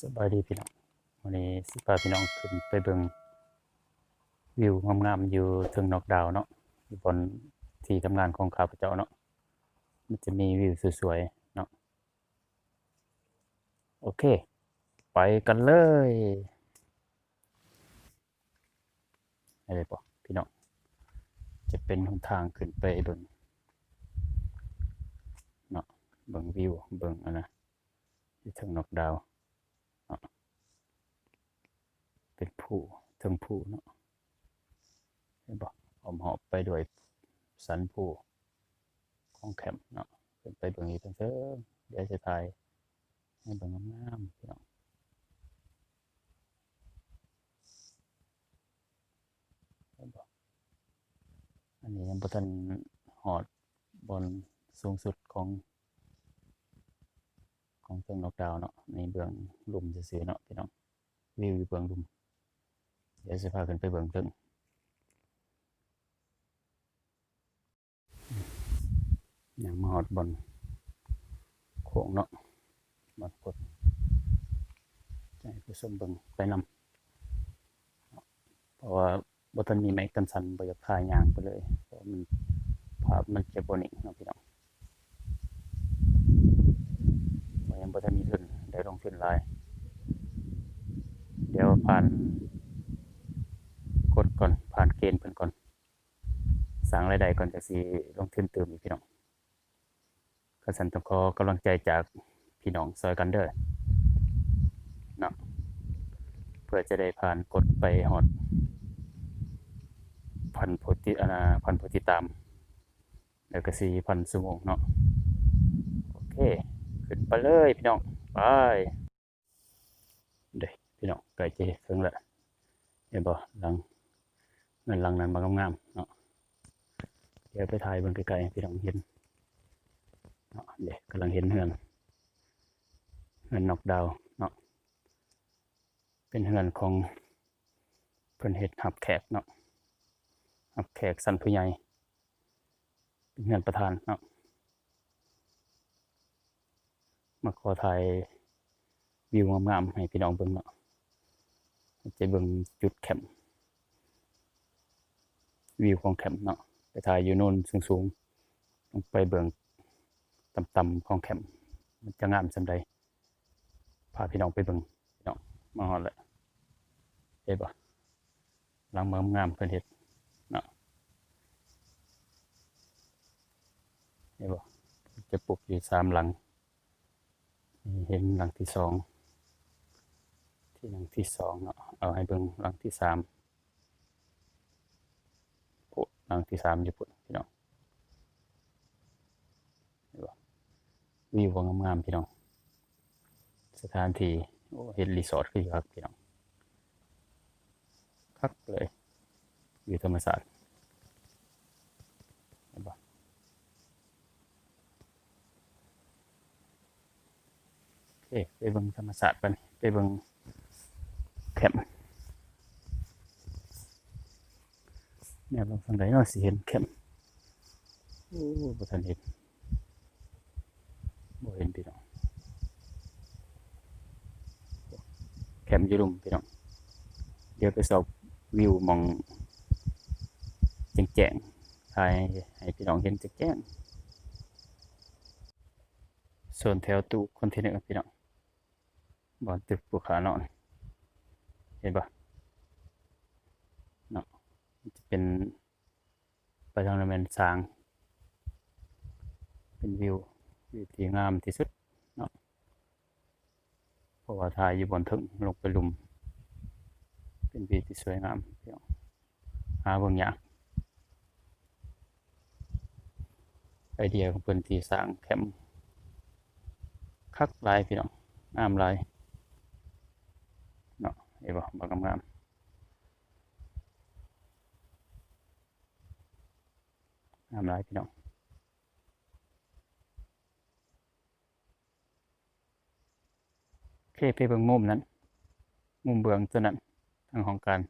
สบายดีพี่น้องวันนี้สิพาพี่น้องขึ้นไปเบิ่งวิวงามๆอยู่ทิงนอกดาวเนาะอยู่บนที่ทำงานของข้าพเจ้าเนาะมันจะมีวิวสวยๆเนาะโอเค ไปกันเลยอะไรปะพี่น้องจะเป็นหนทางขึ้นไปเบิ่งเนาะเบิ่งวิวเบิ่งอันนะอยู่ทิงนอกดาว เป็นผู้ถึงผู้เนาะเห็นบอกอมหอบไปด้วยสันผู้ของแคมเนาะเป็นไปเบิ่งอีกเพิ่งเพิ่มเดี๋ยวจะถ่ายให้เบิ่งงามๆพี่น้องเห็นบอกอันนี้ยังบ่ทันหอดบนสูงสุดของ ของเครื่องนอกดาวเนาะในเบื้องลุ่มซื่อเนาะพี่น้องวิวเบื้องลุม เดี๋ยวจะพาขึ้นไปเบิ่งเพิ่งอย่างมาหอดบนโขงเนาะบนกดให้ผู้มเบิ่งไปนำเพราะว่าบทันมีไม้กันสันบ่อยพายยางไปเลย เพราะมันภาพมันเจะบ่นิ่งเนาะพี่น้องยังบทันมีทุนได้ลงทุนหลาย เดี๋ยวผ่าน กดก่อนผ่านเกณฑ์เพิ่นก่อน สั่งรายได้ก่อนจากสีลงทุนเติมอีกพี่น้องก็สันต้องขอกำลังใจจากพี่น้องซอยกันเด้อเนาะเพื่อจะได้ผ่านกดไปฮอด พันโพธิอาณาพันโพธิตามแล้วก็สี่พันสมงเนาะโอเค ขึ้นไปเลยพี่น้อง ไปเด้อพี่น้องใกล้จะถึงล้วเห็นบ่หลัง เงินหลังนั้นมางงามๆเนาะเดี๋ยวไปถ่ายเบิ่งไกลๆพี่น้องเห็นเนาะเด็กกำลังเห็นเฮือนเฮือนนอกดาวเนาะเป็นเฮือนของเพิ่นเฮ็ดหับแขกเนาะหับแขกสันผู้ใหญ่เป็นเฮือนประธานเนาะมาขอถ่ายวิวงามๆให้พี่น้องเบิ่งเนาะจะเบิ่งจุดแคมป์ วิวของแคมป์เนาะไปถ่ายอยู่โน่นสูงๆลงไปเบิ่งต่ำๆของแคมป์มันจะงามสำใดพาพี่น้องไปเบิ่งพี่น้องมาฮอดแล้วเห็นบ่หลังเมืองงามเพิ่นเฮ็ดเนาะเห็นบ่จะปลูกอยู่สามหลังเห็นหลังที่สองที่หลังที่สองเนาะเอาให้เบิ่งหลังที่สาม ปุ๊หลังที่สามอยู่ปุ๊พี่น้องวิวก็งามๆพี่น้อง สถานที่โอ้เห็นรีสอร์ทคือครับพี่น้องคักเลยอยู่ธรรมศาสตร์เห็นบ่โอเคไปเบิ่งธรรมศาสตร์กันไปเบิ่งแคมป์ เนี่ยบางฝั่งใดเนาะสิเห็นเข้มโอ้บ่ทันเห็นบ่เห็นพี่น้องแคมอยู่ลุมพี่น้องเดี๋ยวไปสอบวิวมองแจ้งๆถ่ายให้พี่น้องเห็นแจ้งๆส่วนแถวตู้คอนเทนเนอร์พี่น้องบอนตึกภูขานอนเห็นปะ จะเป็นไปทางนั้นเป็นสาง เป็นวิววิวที่งามที่สุดเนาะเพราะว่าถ่ายอยู่บนถึงลงไปลุม เป็นวิวที่สวยงามพี่น้องหาเบางอย่างไอเดียของเพิ่อนที่สร้างแคมป์คักลายพี่น้องงามลายเนาะเห็นบ่บ่งามงามำร้ายพี่น้องเคไปเบิ่งมุมนั้น มุมเบืองตัวนั้นทางของการ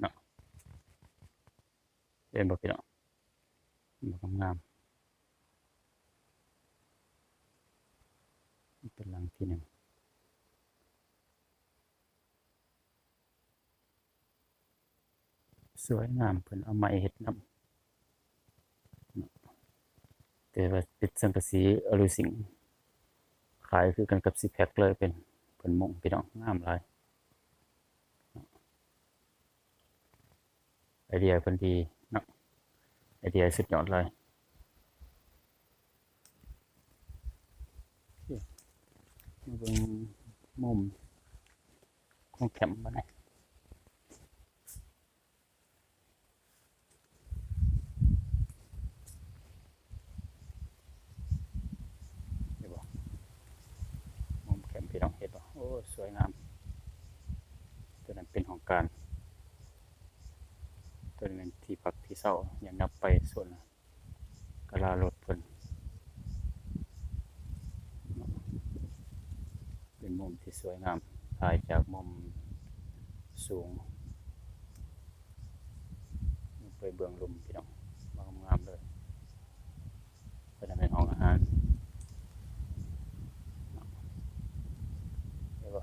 เนาะเอ็นบอกพี่น้องบอกงามเป็นหลังที่หนึ่งสวยงามเพิ่นเอาไม้เห็ดน้ำ แต่ว่าเป็นสังกะสีอลูสิงขายคือกันกับซิแพ็คเลยเป็นเพิ่นมงพี่น้องงามหลายไอเดียเพิ่นดีเนาะไอเดียสุดยอดเลยมาเบิ่งมุมของแคมป์บ่ได้ เห็นบ่มุมแคมป์พี่น้องเห็นบ่โอ้ สวยงาม ตัวนั้นเป็นของการ ตัวนี้นที่พักที่เศร้าอย่างนับไปส่วนกะลารถเพิ่นเป็นมุมที่สวยงามถ่ายจากมุมสูงไปเบื้องลุมพี่น้องมางามๆเลยตัวนั้นเป็นห้องอาหาร เห็นบ่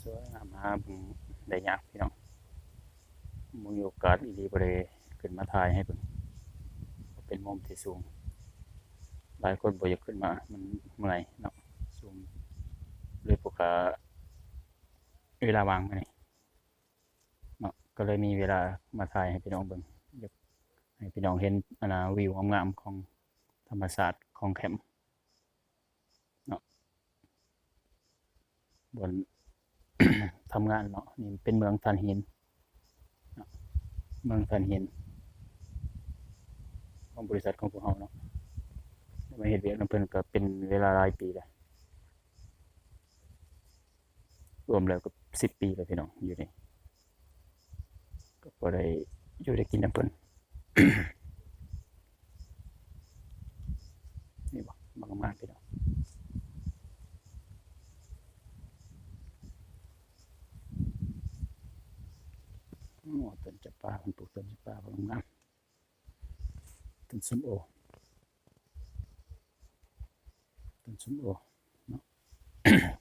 สวยงาบิ่งได้ยากพี่น้องมึงมีโอกาสอีหลีบ่ได้ขึ้นมาถ่ายให้เบิ่งเป็นมุมที่สูง หลายคนบ่อยากขึ้นมา มันเมื่อยเนาะสูงเลยพวกก็เวลาว่างมานี่เนาะก็เลยมีเวลามาถ่ายให้พี่น้องเบิ่งให้พี่น้องเห็นอนาวิวงามของธรรมศาสตร์ของแคมป์เนาะบน ทำงานเนาะนี่เป็นเมืองถ่านหิน เมืองถ่านหิน ของบริษัทของพวกเราเนาะมาเห็นเวียกนำเพิ่นก็เป็นเวลาหลายปีแล้วรวมแล้วก็สิบปีแล้วพี่น้องอยู่นี่ก็พอได้อยู่ได้กินน้ำเพิ่นนี่บ่มากมากพี่น้อง โอ้ต้นจะ ปามันปลูกต้นจะปาพลังงามต้นส้มโอต้นส้มโอเนาะ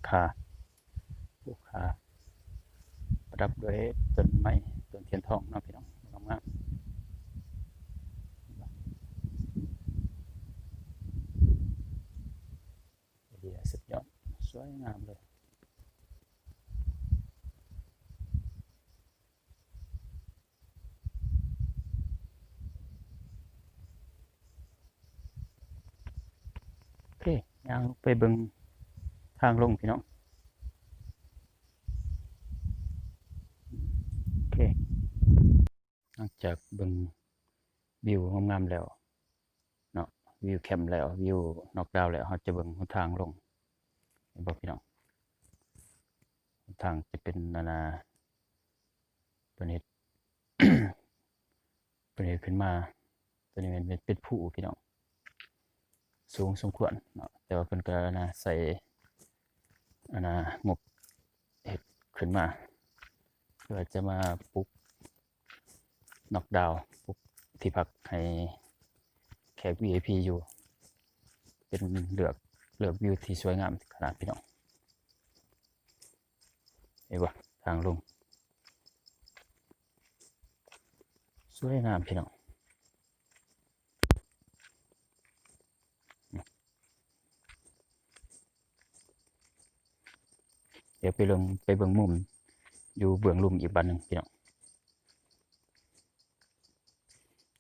ขาปลูกขาประดับด้วยต้นไม้ต้นเทียนทองเนาะพี่น้องพลังงามไอเดียสุดยอดสวยงามเลย โอเค ย่างไปเบิงทางลงพี่น้องโอเคหลังจากเบิงวิวงามๆแล้วเนาะวิวแคมป์แล้ววิวนอกดาวแล้วเราจะเบิงทางลงเห็นบ่พี่น้องทางจะเป็นนานาเป็นเฮ็ดเป็นเฮ็ดขึ้นมาตัวนี้เป็นเป็นผู้พี่น้อง สูงสมควรเนาะแต่ว่าเพิ่นก็นะใส่อันนะงบเฮ็ดขึ้นมา เพื่อจะมาปลุกนอกดาวน์ปลุกที่พักให้แขก VIP อยู่ เป็นเหลือกเหลือกวิวที่สวยงามขนาดพี่น้องเห็นบ่ทางลงสวยงามพี่น้อง ดี๋ยวไปเบิ่งไปเบิ่งมุม อยู่เบื้องลุมอีกบันหนึ่งพี่น้อง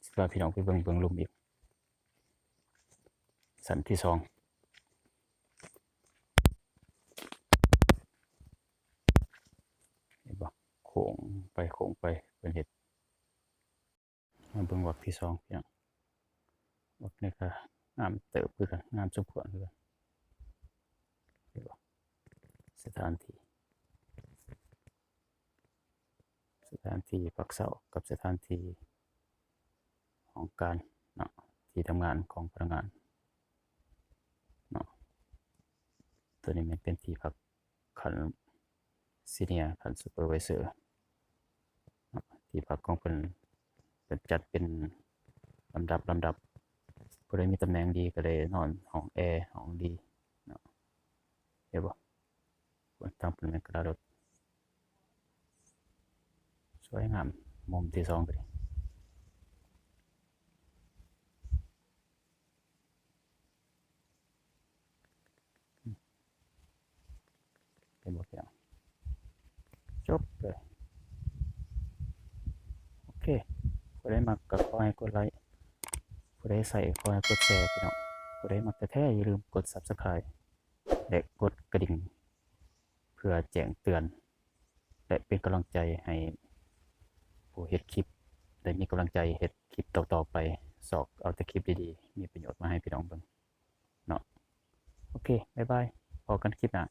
สิพาพี่น้องไปเบิ่งเบื้องลุมอีก สันที่สองเห็นบ่โค้งไปโค้งไปเป็นเห็ดมาเบิ่งวักที่สองพี่น้องวักนี่ก็งามเติบคือกันงามสมควรคือกันเห็นบ่ สถานที่ สถานที่พักเสากับสถานที่ของการเนาะที่ทำงานของพนักงานเนาะตัวนี้มันเป็นที่พักขันซีเนียขันซูเปอร์วิเซอร์ที่พักของเป็นเป็นจัดเป็นลำดับลำดับผู้ใดมีตำแหน่งดีก็เลยนอนห้องแอร์ห้องดีเนาะเห็นบ่ บนทางเป็นกระดาษสวยงาม มุมที่สองก็ดีอืมเป็นบทอย่างจบเลย โอเคผู้ได้มักก็ขอให้กดไลค์ผู้ได้ใส่ขอให้กดแชร์พี่น้องผู้ได้มักแต่แท้อย่าลืมกด Subscribe และกดกระดิ่ง พื่อแจ้งเตือน และเป็นกำลังใจให้ผู้เฮ็ดคลิปได้มีกำลังใจเฮ็ดคลิปต่อๆไปสอกเอาแต่คลิปดีๆ มีประโยชน์มาให้พี่น้องเบิ่งเนาะโอเค บ๊ายบายพอกันคลิปหน้า